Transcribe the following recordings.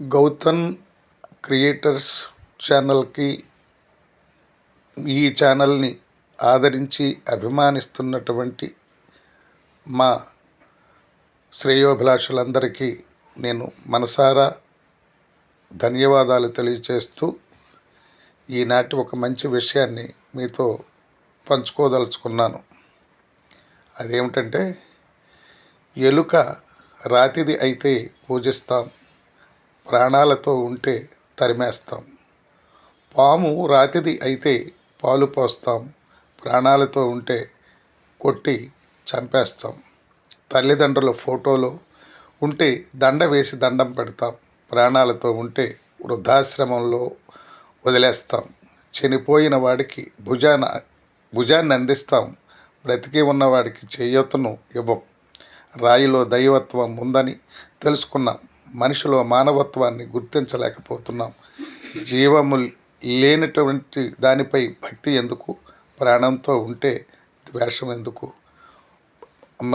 Gautam creators ఛానల్కి ఈ ఛానల్ని ఆదరించి అభిమానిస్తున్నటువంటి మా శ్రేయోభిలాషులందరికీ నేను మనసారా ధన్యవాదాలు తెలియచేస్తూ ఈనాటి ఒక మంచి విషయాన్ని మీతో పంచుకోదలుచుకున్నాను. అదేమిటంటే ఎలుక రాతిది అయితే పూజిస్తాం. ప్రాణాలతో ఉంటే తరిమేస్తాం. పాము రాతిది అయితే పాలు పోస్తాం. ప్రాణాలతో ఉంటే కొట్టి చంపేస్తాం. తల్లిదండ్రుల ఫోటోలో ఉంటే దండ వేసి దండం పెడతాం. ప్రాణాలతో ఉంటే వృద్ధాశ్రమంలో వదిలేస్తాం. చనిపోయిన వాడికి భుజాన భుజాన్ని అందిస్తాం. బ్రతికి ఉన్నవాడికి చేయూతను ఇవ్వం. రాయిలో దైవత్వం ఉందని తెలుసుకున్నాం. మనిషిలో మానవత్వాన్ని గుర్తించలేకపోతున్నాం. జీవము లేనటువంటి దానిపై భక్తి ఎందుకు? ప్రాణంతో ఉంటే ద్వేషం ఎందుకు?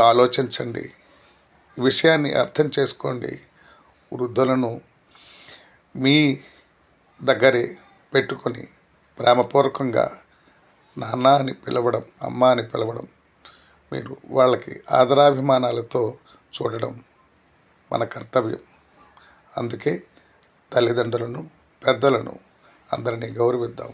ఆలోచించండి. ఈ విషయాన్ని అర్థం చేసుకోండి. వృద్ధులను మీ దగ్గరే పెట్టుకొని ప్రేమపూర్వకంగా నాన్న అని పిలవడం అమ్మ అని పిలవడం మీరు వాళ్ళకి ఆదరాభిమానాలతో చూడడం మన కర్తవ్యం. అందుకే తల్లిదండ్రులను పెద్దలను అందరినీ గౌరవిద్దాం.